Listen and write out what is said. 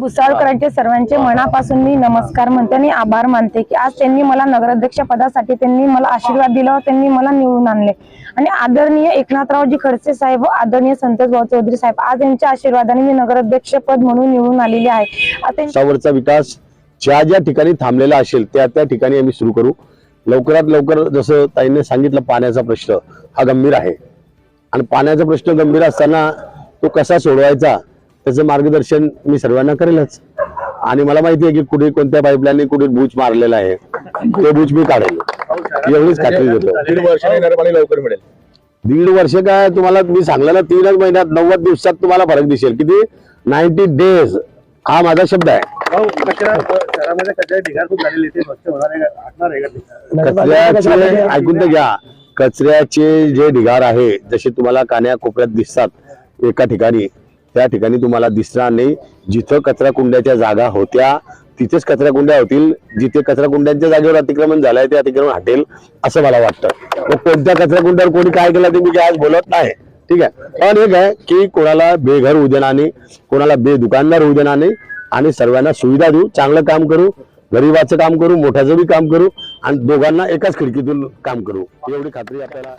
भुसावळकरांचे सर्वांचे मनापासून मी नमस्कार म्हणते आणि आभार मानते की आज त्यांनी मला नगराध्यक्ष पदासाठी त्यांनी मला आशीर्वाद दिला त्यांनी मला निवडून आणले. आणि आदरणीय एकनाथरावजी खडसे साहेब व आदरणीय संतोष भाऊ चौधरी साहेब आज यांच्या आशीर्वादाने मी नगराध्यक्ष पद म्हणून निवडून आलेली आहे. विकास ज्या ज्या ठिकाणी थांबलेला असेल त्या त्या ठिकाणी आम्ही सुरू करू. लवकरात लवकर जसं ताईने सांगितलं पाण्याचा प्रश्न हा गंभीर आहे. आणि पाण्याचा प्रश्न गंभीर असताना तो कसा सोडवायचा? त्याचं मार्गदर्शन मी सर्वांना करेलच. आणि मला माहिती आहे की कुठे कोणत्या पाईपलाईनने कुठे बूच मारलेला आहे ते बूच मी काढेल. एवढीच खात्री देतो. दीड वर्षाने येणारं पाणी लवकर मिळेल. दीड वर्ष काय तुम्हाला मी सांगलं ना तीनच महिन्यात नव्वद दिवसात तुम्हाला फरक दिसेल. किती? Ninety days. हा माझा शब्द आहे? कचऱ्याचे ऐकून तर घ्या. कचऱ्याचे जे ढिगार आहे जसे तुम्हाला कान्या कोपऱ्यात दिसतात एका ठिकाणी त्या ठिकाणी तुम्हाला दिसणार नाही. जिथं कचरा कुंड्याच्या जागा होत्या तिथेच कचरा कुंड्या होतील. जिथे कचरा कुंड्यांच्या जागेवर अतिक्रमण झालंय ते अतिक्रमण हटेल असं मला वाटतं. मग कोणत्या कचरा कुंड्यावर कोणी काय केलं ते मी आज बोलत नाही. ठीक आहे? पण एक आहे की कोणाला बेघर होऊ देणार नाही कोणाला बेदुकानदार होऊ देणार नाही. आणि सर्वांना सुविधा देऊ चांगलं काम करू गरीबाचं काम करू मोठ्याचं बी काम करू आणि दोघांना एकाच खिडकीतून काम करू. एवढी खात्री आपल्याला